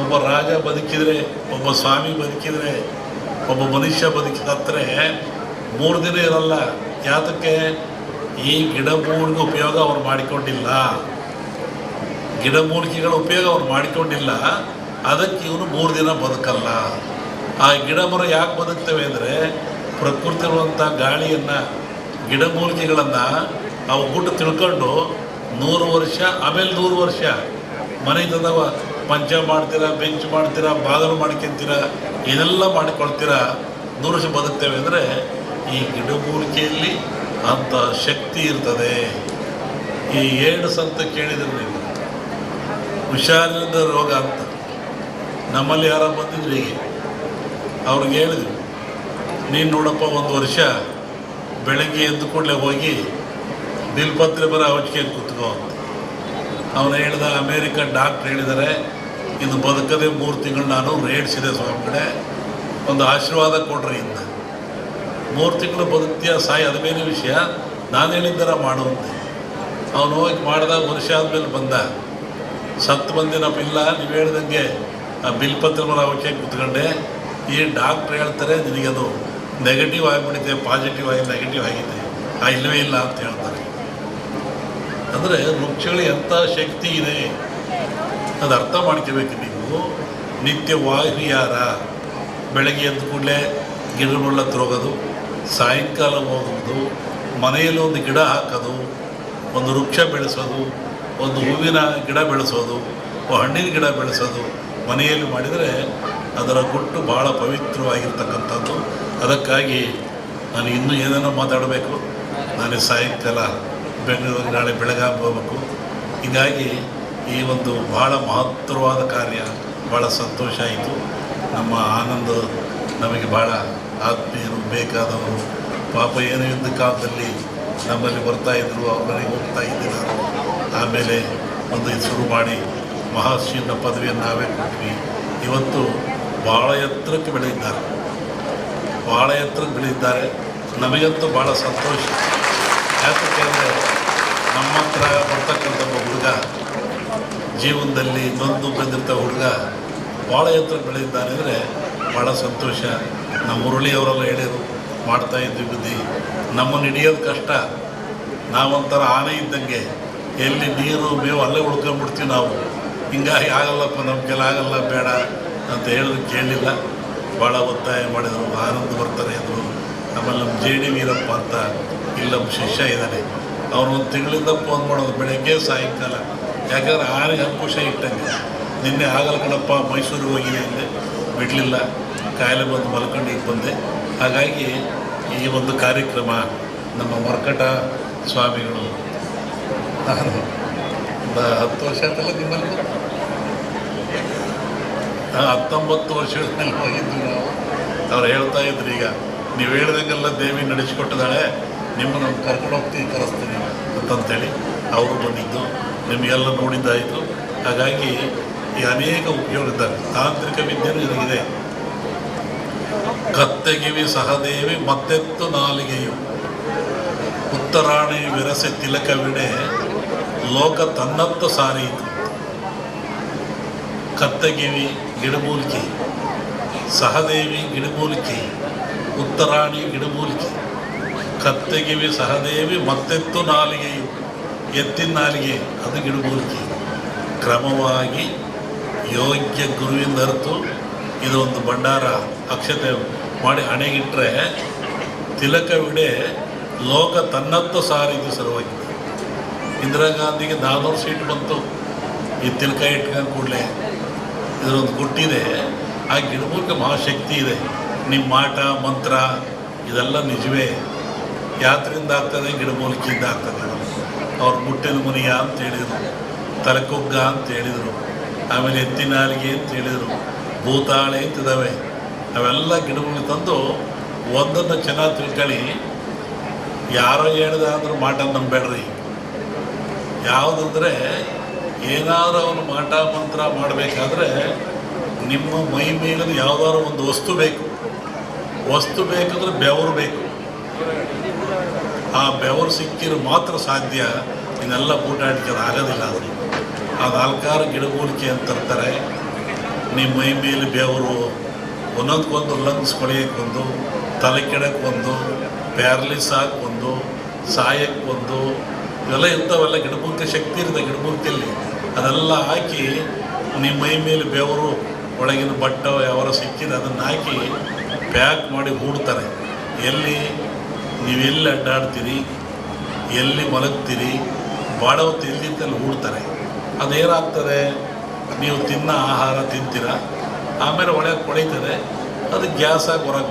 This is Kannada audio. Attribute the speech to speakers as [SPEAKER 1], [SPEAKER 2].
[SPEAKER 1] ಒಬ್ಬ ರಾಜ ಬದುಕಿದರೆ, ಒಬ್ಬ ಸ್ವಾಮಿ ಬದುಕಿದರೆ, ಒಬ್ಬ ಮನುಷ್ಯ ಬದುಕಿದ್ರೆ ಮೂರು ದಿನ ಇರಲ್ಲ. ಯಾತಕ್ಕೆ? ಈ ಗಿಡಮೂಲಿಕೆ ಉಪಯೋಗ ಅವ್ರು ಮಾಡಿಕೊಂಡಿಲ್ಲ. ಗಿಡಮೂಲಿಕೆಗಳ ಉಪಯೋಗ ಅವ್ರು ಮಾಡಿಕೊಂಡಿಲ್ಲ. ಅದಕ್ಕೆ ಇವನು ಮೂರು ದಿನ ಬದುಕಲ್ಲ. ಆ ಗಿಡ ಮರ ಯಾಕೆ ಬದುಕ್ತವೆ ಅಂದರೆ ಪ್ರಕೃತಿರುವಂಥ ಗಾಳಿಯನ್ನು ಗಿಡಮೂಲಿಕೆಗಳನ್ನು ಅವು ಗುಟ್ಟು ತಿಳ್ಕೊಂಡು ನೂರು ವರ್ಷ, ಆಮೇಲೆ ನೂರು ವರ್ಷ ಮನೆ ತಂದವ ಪಂಚ ಮಾಡ್ತೀರಾ, ಬೆಂಚ್ ಮಾಡ್ತೀರಾ, ಬಾಗಿಲು ಮಾಡ್ಕೊಂತೀರಾ, ಇದೆಲ್ಲ ಮಾಡಿಕೊಳ್ತೀರಾ ವರ್ಷ ಬದುಕ್ತೇವೆ ಅಂದರೆ ಈ ಗಿಡಮೂಲಿಕೆಯಲ್ಲಿ ಅಂಥ ಶಕ್ತಿ ಇರ್ತದೆ. ಈ ಏಡ್ಸ್ ಸಂತ ಕೇಳಿದ್ರು ನೀವು. ಹುಷಾರಿಲ್ಲದ ರೋಗ ಅಂತ. ನಮ್ಮಲ್ಲಿ ಯಾರ ಬಂದಿದ್ರು ಹೀಗೆ. ಅವ್ರಿಗೆ ಹೇಳಿದ್ರು, ನೀನು ನೋಡಪ್ಪ, ಒಂದು ವರ್ಷ ಬೆಳಗ್ಗೆ ಎದ್ದು ಕೂಡಲೇ ಹೋಗಿ ಬಿಲ್ಪತ್ರೆ ಬರೋ ಅವಚಿಕೆ ಕೂತ್ಕೋ ಅಂತ. ಅವನು ಹೇಳಿದ ಅಮೇರಿಕನ್ ಡಾಕ್ಟ್ರ್ ಹೇಳಿದ್ದಾರೆ ಇದು ಬದುಕದೆ ಮೂರು ತಿಂಗಳು ನಾನು ರೇಡ್ಸಿದೆ ಸ್ವಾಮಿ ಕಡೆ ಒಂದು ಆಶೀರ್ವಾದ ಕೊಡ್ರಿ ಇಂದ ಮೂರು ತಿಂಗಳು ಬದುಕ್ತೀಯ, ಸಾಯಿ, ಅದ ಮೇಲೆ ವಿಷಯ. ನಾನು ಹೇಳಿದ್ದರ ಮಾಡುವಂತೆ ಅವನು ಹೋಗಿ ಮಾಡಿದಾಗ ವರ್ಷ ಆದಮೇಲೆ ಬಂದ. ಸತ್ತು ಬಂದಿನಪ್ಪ, ಇಲ್ಲ, ನೀವು ಹೇಳ್ದಂಗೆ ಆ ಬಿಲ್ಪತ್ರ ಮೇಲೆ ಅವಶ್ಯ ಕೂತ್ಕೊಂಡೆ. ಈ ಡಾಕ್ಟ್ರ್ ಹೇಳ್ತಾರೆ, ನಿನಗದು ನೆಗೆಟಿವ್ ಆಗಿಬಿಟ್ಟಿದೆ ಪಾಸಿಟಿವ್ ಆಗಿ ನೆಗೆಟಿವ್ ಆಗಿದೆ. ಆ, ಇಲ್ಲವೇ ಇಲ್ಲ ಅಂತ ಹೇಳ್ತಾರೆ. ಅಂದರೆ ವೃಕ್ಷಗಳು ಎಂಥ ಶಕ್ತಿ ಇದೆ? ಅದು ಅರ್ಥ ಮಾಡ್ಕೋಬೇಕು ನೀವು. ನಿತ್ಯ ವಾಹಿಯಾರ ಬೆಳಗ್ಗೆ ಎದ್ದ ಕೂಡಲೇ ಗಿಡಗಳ ಹೋಗೋದು ಸಾಯಂಕಾಲ ಹೋಗೋದು, ಮನೆಯಲ್ಲಿ ಒಂದು ಗಿಡ ಹಾಕೋದು, ಒಂದು ವೃಕ್ಷ ಬೆಳೆಸೋದು, ಒಂದು ಹೂವಿನ ಗಿಡ ಬೆಳೆಸೋದು ಹಣ್ಣಿನ ಗಿಡ ಬೆಳೆಸೋದು ಮನೆಯಲ್ಲಿ ಮಾಡಿದರೆ ಅದರ ಗುಟ್ಟು ಭಾಳ ಪವಿತ್ರವಾಗಿರ್ತಕ್ಕಂಥದ್ದು. ಅದಕ್ಕಾಗಿ ನಾನು ಇನ್ನೂ ಏನೇನೋ ಮಾತಾಡಬೇಕು. ನಾನು ಸಾಯಂಕಾಲ ಬೆಂಗಳೂರಿಗೆ ನಾಳೆ ಬೆಳಗಾವಿ ಹೋಗ್ಬೇಕು. ಹೀಗಾಗಿ ಈ ಒಂದು ಬಹಳ ಮಹತ್ತರವಾದ ಕಾರ್ಯ ಭಾಳ ಸಂತೋಷ ಆಯಿತು. ನಮ್ಮ ಆನಂದ ನಮಗೆ ಭಾಳ ಆತ್ಮೀಯರು ಬೇಕಾದವರು. ಪಾಪ ಏನು ಇದ್ದ ಕಾಲದಲ್ಲಿ ನಮ್ಮಲ್ಲಿ ಬರ್ತಾ ಇದ್ರು ಅವರಿಗೆ ಹೋಗ್ತಾ ಇದ್ದಿಲ್ಲ. ಆಮೇಲೆ ಒಂದು ಇದು ಶುರು ಮಾಡಿ ಮಹರ್ಷಿಯನ್ನ ಪದವಿಯನ್ನು ನಾವೇ ಕೊಟ್ವಿ. ಇವತ್ತು ಭಾಳ ಎತ್ತರಕ್ಕೆ ಬೆಳೆದಿದ್ದಾರೆ. ಭಾಳ ಎತ್ತರಕ್ಕೆ ಬೆಳೆದಿದ್ದಾರೆ. ನಮಗಂತೂ ಭಾಳ ಸಂತೋಷ. ಯಾಕಂದರೆ ನಮ್ಮ ಹತ್ರ ಜೀವನದಲ್ಲಿ ನೊಂದು ಬಂದಿರ್ತ ಹುಡುಗ ಭಾಳ ಎತ್ತರ ಬೆಳೆದಿದ್ದಾನೆ ಅಂದರೆ ಭಾಳ ಸಂತೋಷ. ನಮ್ಮ ಮುರಳಿಯವರೆಲ್ಲ ಹೇಳಿದರು, ಮಾಡ್ತಾ ಇದ್ವಿ ಬುದ್ಧಿ. ನಮ್ಮನ್ನು ಹಿಡಿಯೋದು ಕಷ್ಟ. ನಾವೊಂಥರ ಆನೆ ಇದ್ದಂಗೆ. ಎಲ್ಲಿ ನೀರು, ಮೇವು ಅಲ್ಲೇ ಉಳ್ಕೊಂಡ್ಬಿಡ್ತೀವಿ ನಾವು. ಹಿಂಗಾಗಿ ಆಗಲ್ಲಪ್ಪ ನಮ್ಮ ಕೆಲ ಆಗಲ್ಲ, ಬೇಡ ಅಂತ ಹೇಳಿದ್ರು ಕೇಳಲಿಲ್ಲ ಭಾಳ ಒತ್ತಾಯ ಮಾಡಿದರು ಆನಂದ ಬರ್ತಾರೆ ಅಂದರು. ಆಮೇಲೆ ನಮ್ಮ ಜೆ ಡಿ ವೀರಪ್ಪ ಅಂತ ಇಲ್ಲಿ ನಮ್ಮ ಶಿಷ್ಯ ಇದ್ದಾನೆ. ಅವ್ರು ಒಂದು ತಿಂಗಳಿಂದ ಫೋನ್ ಮಾಡೋದು, ಬೆಳಗ್ಗೆ ಸಾಯಂಕಾಲ. ಯಾಕಂದ್ರೆ ಆನೆಗೆ ಅಂಕುಶ ಇಟ್ಟಂಗೆ. ನಿನ್ನೆ ಆಗಲ್ಲ ಕಣಪ್ಪ, ಮೈಸೂರಿಗೆ ಹೋಗಿ ಅಂದೆ. ಬಿಡಲಿಲ್ಲ. ಕಾಯಿಲೆ ಬಂದು ಮಲ್ಕೊಂಡು ಈಗ ಬಂದೆ. ಹಾಗಾಗಿ ಈ ಒಂದು ಕಾರ್ಯಕ್ರಮ, ನಮ್ಮ ಮರ್ಕಟ ಸ್ವಾಮಿಗಳು. ನಾನು ಹತ್ತು ವರ್ಷ ಆಯ್ತಲ್ಲ ನಿಮ್ಮಲ್ಲಿ? ಹತ್ತೊಂಬತ್ತು ವರ್ಷಗಳ ಮೇಲೆ ಹೋಗಿದ್ವಿ ನಾವು. ಅವ್ರು ಹೇಳ್ತಾ ಇದ್ರು ಈಗ, ನೀವು ಹೇಳ್ದಂಗೆಲ್ಲ ದೇವಿ ನಡೆಸಿಕೊಟ್ಟಿದ್ದಾಳೆ. ನಿಮ್ಮನ್ನು ಕರ್ಕೊಂಡು ಹೋಗ್ತೀವಿ ಕರೆಸ್ತೀನಿ ಅಂತಂತೇಳಿ ಅವರು ಬಂದಿದ್ದು. ನಿಮಗೆಲ್ಲ ನೋಡಿದ್ದಾಯಿತು. ಹಾಗಾಗಿ ಈ ಅನೇಕ ಉಪಯೋಗ ಇದ್ದಾವೆ ತಾಂತ್ರಿಕ ವಿದ್ಯೆನೂ ಇದಾಗಿದೆ. ಕತ್ತೆಗಿವಿ ಸಹದೇವಿ ಮತ್ತೆತ್ತು ನಾಲಿಗೆಯು. ಉತ್ತರಾಣಿ ವಿರಸೆ ತಿಲಕವಿಡೆ ಲೋಕ ತನ್ನತ್ತ ಸಾರಿಯಿತು. ಕತ್ತಗಿವಿ ಗಿಡಮೂಲಿಕೆ. ಸಹದೇವಿ ಗಿಡಮೂಲಿಕೆ. ಉತ್ತರಾಣಿ ಗಿಡಮೂಲಿಕೆ. ಕತ್ತೆಗಿವಿ ಸಹದೇವಿ ಮತ್ತೆತ್ತು ನಾಲಿಗೆಯು. ಎತ್ತಿನ ನಾಲಿಗೆ ಅದು ಗಿಡಮೂಲಿಕೆ ಕ್ರಮವಾಗಿ ಯೋಗ್ಯ ಗುರುವಿಂದ ಅರ್ತು ಇದೊಂದು ಭಂಡಾರ ಅಕ್ಷತೆ ಮಾಡಿ ಹಣೆಗಿಟ್ಟರೆ ತಿಲಕವಿಡೆ ಲೋಕ ತನ್ನತ್ತ ಸಾರಿದ್ದು ಸಲುವಾಗಿದೆ ಇಂದಿರಾ ಗಾಂಧಿಗೆ ನಾನ್ನೂರು ಸೀಟ್ ಬಂತು. ಈ ತಿಲಕ ಇಟ್ಕೊಂಡು ಕೂಡಲೇ ಇದರೊಂದು ಗುಟ್ಟಿದೆ. ಆ ಗಿಡಮೂಲಿಕೆ ಮಹಾಶಕ್ತಿ ಇದೆ. ನಿಮ್ಮ ಮಾಟ, ಮಂತ್ರ ಇದೆಲ್ಲ ನಿಜವೇ. ಯಾತ್ರೆಯಿಂದ ಆಗ್ತದೆ ಗಿಡಮೂಲಕಿಂದ ಆಗ್ತದೆ ಅವ್ರು ಮುಟ್ಟಿನ ಮುನಿಯ ಅಂತ ಹೇಳಿದರು. ತಲೆಕೊಗ್ಗ ಅಂತ ಹೇಳಿದರು. ಆಮೇಲೆ ಎತ್ತಿನಾಲಿಗೆ ಅಂತ ಹೇಳಿದರು. ಭೂತಾಳೆ ಅಂತಿದ್ದಾವೆ. ಅವೆಲ್ಲ ಗಿಡಗಳು ತಂದು ಒಂದನ್ನು ಚೆನ್ನಾಗಿ ತಿಳ್ಕೊಳ್ಳಿ ಯಾರೋ ಹೇಳ್ದ ಮಾಟ ನಂಬೇಡ್ರಿ ಯಾವುದಂದ್ರೆ ಏನಾದರೂ ಅವನು ಮಾಟ ಮಂತ್ರ ಮಾಡಬೇಕಾದ್ರೆ ನಿಮ್ಮ ಮೈ ಮೇಲಿನ ಯಾವುದಾದ್ರು ಒಂದು ವಸ್ತು ಬೇಕು. ವಸ್ತು ಬೇಕಂದ್ರೆ ಬೆವರು ಬೇಕು. ಆ ಬೆವರು ಸಿಕ್ಕಿರೋ ಮಾತ್ರ ಸಾಧ್ಯ. ಇನ್ನೆಲ್ಲ ಬೂಟಾಟಿಕೆ ಆಗೋದಿಲ್ಲ ಅದು. ಆ ನಾಲ್ಕಾರು ಗಿಡಗೂಲಿಕೆ ಅಂತ ತರ್ತಾರೆ ನಿಮ್ಮ ಮೈ ಮೇಲೆ ಬೆವರು ಒಂದೊಂದಕ್ಕೊಂದು ಲಂಗ್ಸ್ ಒಂದು ತಲೆ ಕೆಡಕ್ಕೆ ಒಂದು ಪ್ಯಾರಲಿಸ್ ಆಗಿ ಒಂದು ಇವೆಲ್ಲ ಇರ್ತಾವೆಲ್ಲ ಗಿಡಮೂಲಿಕೆ ಶಕ್ತಿ ಇರುತ್ತೆ ಗಿಡಮೂಲಿಕೆಯಲ್ಲಿ ಅದೆಲ್ಲ ಹಾಕಿ ನಿಮ್ಮ ಮೈ ಮೇಲೆ ಬೆವರು ಒಳಗಿನ ಬಟ್ಟೆ ಯಾವ ಸಿಕ್ಕಿದೆ, ಅದನ್ನು ಹಾಕಿ ಪ್ಯಾಕ್ ಮಾಡಿ ಹೂಡ್ತಾರೆ. ಎಲ್ಲಿ ನೀವೆಲ್ಲಿ ಅಡ್ಡಾಡ್ತೀರಿ, ಎಲ್ಲಿ ಮಲಗ್ತೀರಿ, ಬಾಡೋ ಹೊತ್ತು ಎಲ್ಲಿದ್ದಲ್ಲಿ ಹೂಡ್ತಾರೆ ಅದೇನಾಗ್ತದೆ? ನೀವು ತಿನ್ನೋ ಆಹಾರ ತಿಂತೀರ? ಆಮೇಲೆ ಒಳಗೆ ಕೊಳಿತದೆ ಅದು ಗ್ಯಾಸ್ ಆಗಿ ಹೊರಗೆ